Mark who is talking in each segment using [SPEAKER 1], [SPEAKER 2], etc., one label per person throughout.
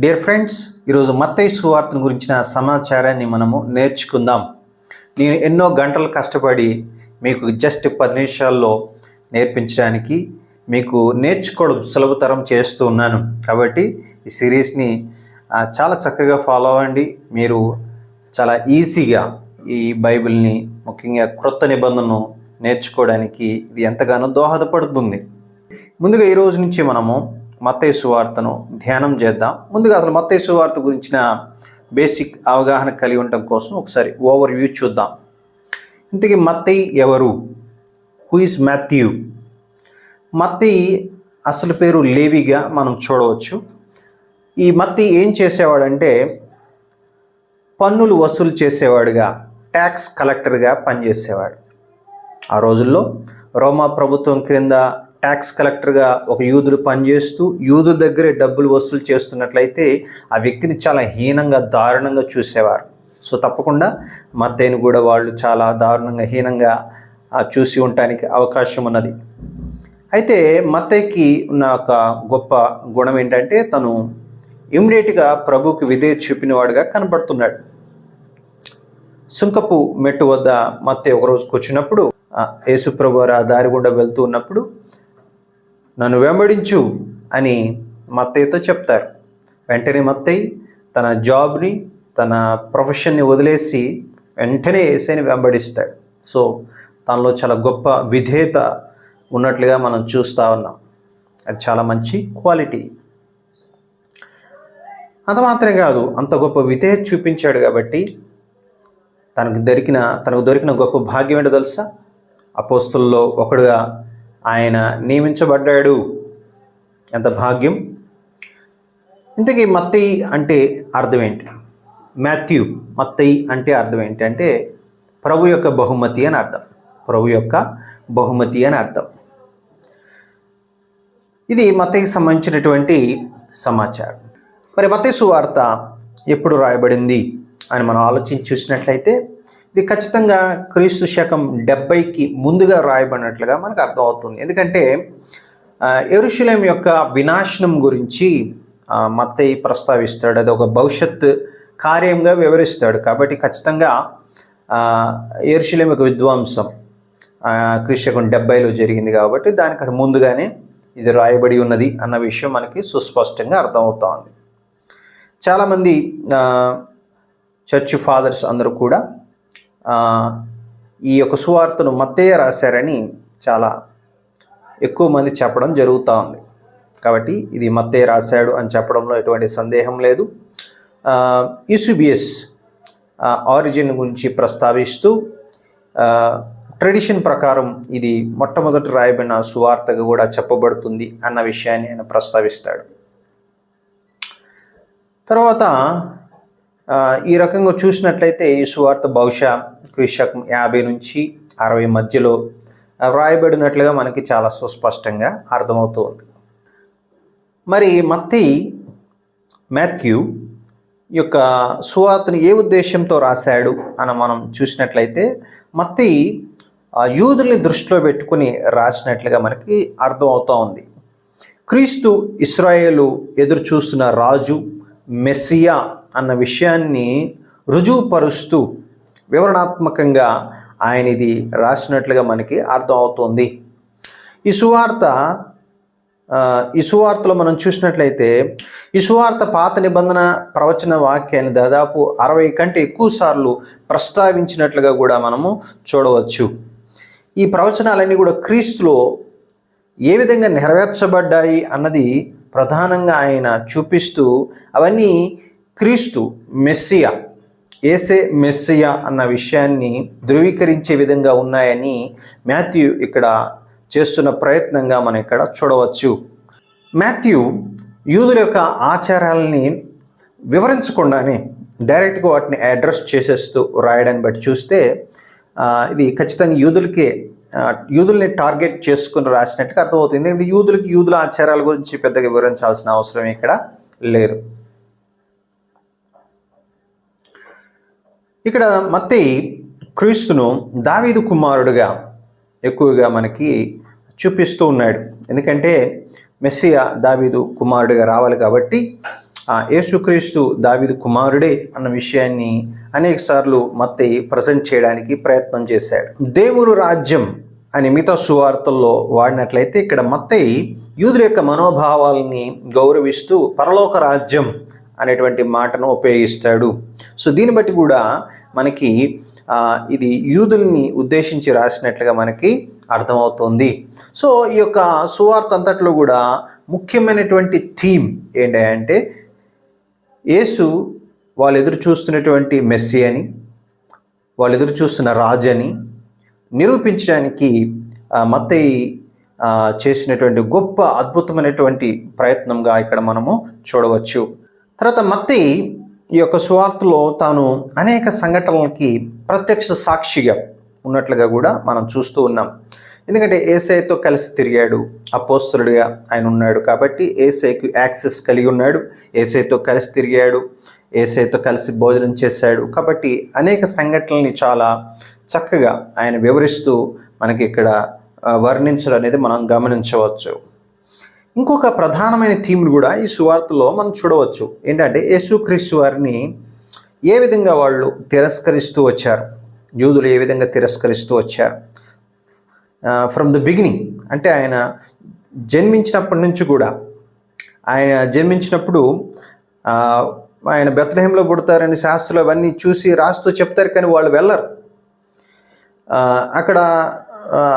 [SPEAKER 1] Dear friends ఈరోజు మత్తయ్య సువార్తను గురించిన సమాచారాన్ని మనము నేర్చుకుందాం. నేను ఎన్నో గంటలు కష్టపడి మీకు జస్ట్ పది నిమిషాల్లో నేర్పించడానికి మీకు నేర్చుకోవడం సులభతరం చేస్తూ ఉన్నాను. కాబట్టి ఈ సిరీస్ని చాలా చక్కగా ఫాలో అవ్వండి. మీరు చాలా ఈజీగా ఈ బైబిల్ని ముఖ్యంగా క్రొత్త నిబంధనను నేర్చుకోవడానికి ఇది ఎంతగానో దోహదపడుతుంది. ముందుగా ఈ రోజు నుంచి మనము మత్తయ్య సువార్తను ధ్యానం చేద్దాం. ముందుగా అసలు మత్తయ్య సువార్త గురించిన బేసిక్ అవగాహన కలిగి ఉండటం కోసం ఒకసారి ఓవర్ వ్యూ చూద్దాం. ఇంతకీ మత్తయి ఎవరు? హూ ఇస్ మాథ్యూ మత్తయి అసలు పేరు లేవిగా మనం చూడవచ్చు. ఈ మత్తి ఏం చేసేవాడంటే పన్నులు వసూలు చేసేవాడుగా ట్యాక్స్ కలెక్టర్గా పనిచేసేవాడు. ఆ రోజుల్లో రోమా ప్రభుత్వం క్రింద ట్యాక్స్ కలెక్టర్గా ఒక యూదుడు పనిచేస్తూ యూదుల దగ్గరే డబ్బులు వసూలు చేస్తున్నట్లయితే ఆ వ్యక్తిని చాలా హీనంగా దారుణంగా చూసేవారు. సో తప్పకుండా మత్తయ్యను కూడా వాళ్ళు చాలా దారుణంగా హీనంగా చూసి ఉండటానికి అవకాశం ఉన్నది. అయితే మత్తయ్యకి ఉన్న ఒక గొప్ప గుణం ఏంటంటే తను ఇమ్మీడియట్గా ప్రభుకి విధేయ చూపినవాడుగా కనబడుతున్నాడు. సుంకపు మెట్టు వద్ద మత్తయ్య ఒకరోజు కూర్చున్నప్పుడు యేసుప్రభు ఆ దారి గుండా వెళ్తూ ఉన్నప్పుడు నన్ను వెంబడించు అని మత్తయ్యతో చెప్తారు. వెంటనే మత్తయ్య తన జాబ్ని తన ప్రొఫెషన్ని వదిలేసి వెంటనే ఏసైని వెంబడిస్తాడు. సో తనలో చాలా గొప్ప విధేయత ఉన్నట్లుగా మనం చూస్తూ ఉన్నాం. అది చాలా మంచి క్వాలిటీ. అంత మాత్రమే కాదు అంత గొప్ప విధేయత చూపించాడు కాబట్టి తనకు దొరికిన తనకు దొరికిన గొప్ప భాగ్యం ఏంటో తెలుసా? అపోస్తుల్లో ఒకడుగా ఆయన నియమించబడ్డాడు. ఎంత భాగ్యం? ఇంతకీ మత్తయి అంటే అర్థం ఏంటి మాథ్యూ మత్తయి అంటే అర్థం ఏంటి అంటే ప్రభు యొక్క బహుమతి అని అర్థం. ప్రభు యొక్క బహుమతి అని అర్థం. ఇది మత్తయికి సంబంధించినటువంటి సమాచారం. మరి మత్తయి సువార్త ఎప్పుడు రాయబడింది అని మనం ఆలోచించి చూసినట్లయితే ఇది ఖచ్చితంగా క్రీస్తు శకం డెబ్బైకి ముందుగా రాయబడినట్లుగా మనకు అర్థమవుతుంది. ఎందుకంటే ఎరుషులేం యొక్క వినాశనం గురించి ఆ, మత్తయి ప్రస్తావిస్తాడు. అది ఒక భవిష్యత్ కార్యంగా వివరిస్తాడు. కాబట్టి ఖచ్చితంగా ఎరుషులేం యొక్క విధ్వంసం ఆ, డెబ్బైలో జరిగింది కాబట్టి దానికంటే ముందుగానే ఇది రాయబడి ఉన్నది అన్న విషయం మనకి సుస్పష్టంగా అర్థమవుతా ఉంది చాలామంది చర్చ్ ఫాదర్స్ అందరూ కూడా ఈ యొక్క సువార్తను మత్తయ్య రాశారని చాలా ఎక్కువ మంది చెప్పడం జరుగుతూ ఉంది. కాబట్టి ఇది మత్తయ్య రాశాడు అని చెప్పడంలో ఎటువంటి సందేహం లేదు. ఈసుబిఎస్ ఆరిజిన్ గురించి ప్రస్తావిస్తూ ట్రెడిషన్ ప్రకారం ఇది మొట్టమొదట రాయబడిన సువార్తగా కూడా చెప్పబడుతుంది అన్న విషయాన్ని ఆయన ప్రస్తావిస్తాడు. తర్వాత ఈ రకంగా చూసినట్లయితే ఈ సువార్త బహుశా క్రీశకం యాభై నుంచి అరవై మధ్యలో వ్రాయబడినట్లుగా మనకి చాలా సుస్పష్టంగా అర్థమవుతుంది మరి మత్తి మాథ్యూ యొక్క సువార్తను ఏ ఉద్దేశంతో రాశాడు అని మనం చూసినట్లయితే మత్తి యూదుల్ని దృష్టిలో పెట్టుకుని రాసినట్లుగా మనకి అర్థమవుతూ ఉంది. క్రీస్తు ఇస్రాయేలు ఎదురు చూస్తున్న రాజు మెస్సియా అన్న విషయాన్ని రుజువుపరుస్తూ వివరణాత్మకంగా ఆయన ఇది రాసినట్లుగా మనకి అర్థమవుతుంది ఈ సువార్త ఈ సువార్తలో మనం చూసినట్లయితే ఈ సువార్త పాత నిబంధన ప్రవచన వాక్యాన్ని దాదాపు అరవై కంటే ఎక్కువ సార్లు ప్రస్తావించినట్లుగా కూడా మనము చూడవచ్చు. ఈ ప్రవచనాలన్నీ కూడా క్రీస్తులో ఏ విధంగా నెరవేర్చబడ్డాయి అన్నది ప్రధానంగా ఆయన చూపిస్తూ అవన్నీ క్రీస్తు మెస్సియా ఏసే మెస్సియా అన్న విషయాన్ని ధృవీకరించే విధంగా ఉన్నాయని మాథ్యూ ఇక్కడ చేస్తున్న ప్రయత్నంగా మనం ఇక్కడ చూడవచ్చు. మాథ్యూ యూదుల యొక్క ఆచారాలని వివరించకుండానే డైరెక్ట్గా వాటిని అడ్రస్ చేసేస్తూ రాయడాన్ని బట్టి చూస్తే ఇది ఖచ్చితంగా యూదులకే యూదుల్ని టార్గెట్ చేసుకుని రాసినట్టుగా అర్థమవుతుంది. ఎందుకంటే యూదులకి యూదుల ఆచారాల గురించి పెద్దగా వివరించాల్సిన అవసరం ఇక్కడ లేదు. ఇక్కడ మత్తి క్రీస్తును దావీదు కుమారుడుగా ఎక్కువగా మనకి చూపిస్తూ ఉన్నాడు. ఎందుకంటే మెస్సియా దావీదు కుమారుడిగా రావాలి కాబట్టి ఆ, యేసుక్రీస్తు దావీదు కుమారుడే అన్న విషయాన్ని అనేక సార్లు మత్తయి ప్రజెంట్ చేయడానికి ప్రయత్నం చేశాడు. దేవుడు రాజ్యం అని మిగతా సువార్తల్లో వాడినట్లయితే ఇక్కడ మత్తయి యూదుల యొక్క మనోభావాల్ని గౌరవిస్తూ పరలోక రాజ్యం అనేటువంటి మాటను ఉపయోగిస్తాడు. సో దీన్ని బట్టి కూడా మనకి ఇది యూదుల్ని ఉద్దేశించి రాసినట్లుగా మనకి అర్థమవుతుంది. సో ఈ యొక్క సువార్త అంతట్లో కూడా ముఖ్యమైనటువంటి థీమ్ ఏంటంటే యేసు వాళ్ళు ఎదురు చూస్తున్నటువంటి మెస్సీ అని వాళ్ళు ఎదురు చూస్తున్న రాజు అని నిరూపించడానికి ఆ, మత్తయి చేసినటువంటి గొప్ప అద్భుతమైనటువంటి ప్రయత్నంగా ఇక్కడ మనము చూడవచ్చు. తర్వాత మత్తి ఈ యొక్క సువార్తలో తాను అనేక సంఘటనలకి ప్రత్యక్ష సాక్షిగా ఉన్నట్లుగా కూడా మనం చూస్తూ ఉన్నాం. ఎందుకంటే ఏసైతో కలిసి తిరిగాడు అపోస్తులుడిగా ఆయన ఉన్నాడు కాబట్టి ఏసైకి యాక్సెస్ కలిగి ఉన్నాడు ఏసైతో కలిసి తిరిగాడు ఏసైతో కలిసి భోజనం చేశాడు కాబట్టి అనేక సంఘటనల్ని చాలా చక్కగా ఆయన వివరిస్తూ మనకి ఇక్కడ వర్ణించడం అనేది మనం గమనించవచ్చు. ఇంకొక ప్రధానమైన థీమ్ను కూడా ఈ సువార్తలో మనం చూడవచ్చు. ఏంటంటే యేసుక్రీస్తు వారిని ఏ విధంగా వాళ్ళు తిరస్కరిస్తూ వచ్చారు? యూదులు ఏ విధంగా తిరస్కరిస్తూ వచ్చారు? ఫ్రమ్ ద బిగినింగ్ అంటే ఆయన జన్మించినప్పటి నుంచి కూడా ఆయన జన్మించినప్పుడు ఆయన బెత్లహేంలో పుడతారని శాస్త్రులు అవన్నీ చూసి రాస్తూ చెప్తారు కానీ వాళ్ళు వెళ్ళరు. అక్కడ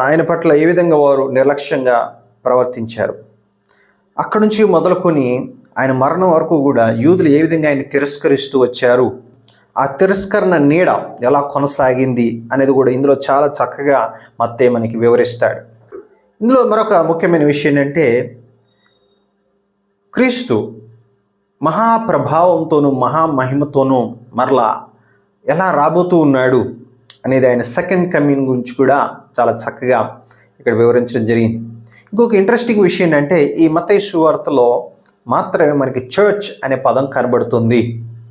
[SPEAKER 1] ఆయన పట్ల ఏ విధంగా వారు నిర్లక్ష్యంగా ప్రవర్తించారు? అక్కడి నుంచి మొదలుకొని ఆయన మరణం వరకు కూడా యూదులు ఏ విధంగా ఆయన తిరస్కరిస్తూ వచ్చారు? ఆ తిరస్కరణ నీడ ఎలా కొనసాగింది అనేది కూడా ఇందులో చాలా చక్కగా మత్తే మనకి వివరిస్తాడు. ఇందులో మరొక ముఖ్యమైన విషయం ఏంటంటే క్రీస్తు మహాప్రభావంతోనూ మహామహిమతోనూ మరలా ఎలా రాబోతూ ఉన్నాడు అనేది ఆయన సెకండ్ కమింగ్ గురించి కూడా చాలా చక్కగా ఇక్కడ వివరించడం జరిగింది. ఇంకొక ఇంట్రెస్టింగ్ విషయం ఏంటంటే ఈ మతయ సువార్తలో మాత్రమే మనకి చర్చ్ అనే పదం కనబడుతుంది.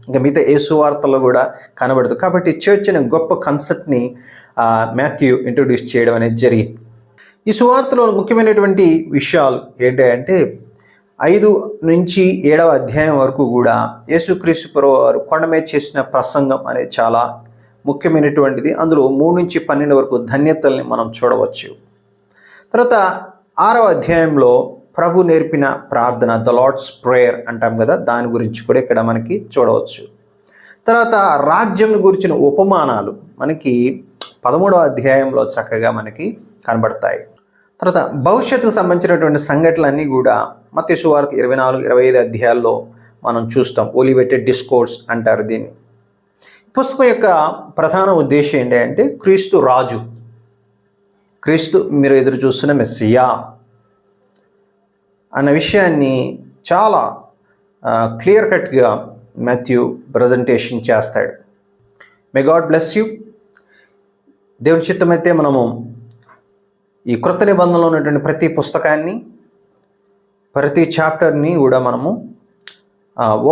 [SPEAKER 1] ఇంకా మిగతా ఏ సువార్తలో కూడా కనబడదు. కాబట్టి చర్చ్ అనే గొప్ప కాన్సెప్ట్ని మాథ్యూ ఇంట్రొడ్యూస్ చేయడం అనేది జరిగింది. ఈ సువార్తలో ముఖ్యమైనటువంటి విషయాలు ఏంటంటే ఐదు నుంచి ఏడవ అధ్యాయం వరకు కూడా యేసుక్రీస్తు ప్రభు వారు కొండ మీద చేసిన ప్రసంగం అనేది చాలా ముఖ్యమైనటువంటిది. అందులో మూడు నుంచి పన్నెండు వరకు ధన్యతల్ని మనం చూడవచ్చు. తర్వాత ఆరవ అధ్యాయంలో ప్రభు నేర్పిన ప్రార్థన ద లార్డ్స్ ప్రేయర్ అంటాం కదా దాని గురించి కూడా ఇక్కడ మనకి చూడవచ్చు. తర్వాత రాజ్యం గురించిన ఉపమానాలు మనకి పదమూడవ అధ్యాయంలో చక్కగా మనకి కనబడతాయి. తర్వాత భవిష్యత్తుకు సంబంధించినటువంటి సంఘటనలన్నీ కూడా మత్స్య సువార్త ఇరవై నాలుగు ఇరవై ఐదు అధ్యాయాల్లో మనం చూస్తాం. ఓలివెట్టే డిస్కోర్స్ అంటారు దీన్ని. పుస్తకం యొక్క ప్రధాన ఉద్దేశం ఏంటంటే క్రీస్తు రాజు. క్రీస్తు మీరు ఎదురు చూస్తున్న మెస్సియా అన్న విషయాన్ని చాలా క్లియర్ కట్గా మాథ్యూ ప్రజెంటేషన్ చేస్తాడు. May God bless you. దేవుని చిత్తమైతే మనము ఈ క్రొత్త నిబంధనలో ఉన్నటువంటి ప్రతి పుస్తకాన్ని ప్రతి చాప్టర్ని కూడా మనము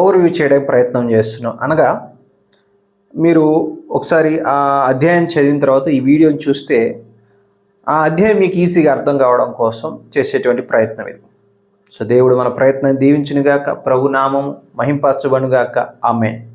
[SPEAKER 1] ఓవర్వ్యూ చేయడానికి ప్రయత్నం చేస్తున్నాం. అనగా మీరు ఒకసారి ఆ అధ్యాయం చదివిన తర్వాత ఈ వీడియోని చూస్తే ఆ అధ్యాయం మీకు ఈజీగా అర్థం కావడం కోసం చేసేటువంటి ప్రయత్నం ఇది. సో దేవుడు మన ప్రయత్నం దీవించునుగాక ప్రభునామం మహింపరచబడుగాక ఆమె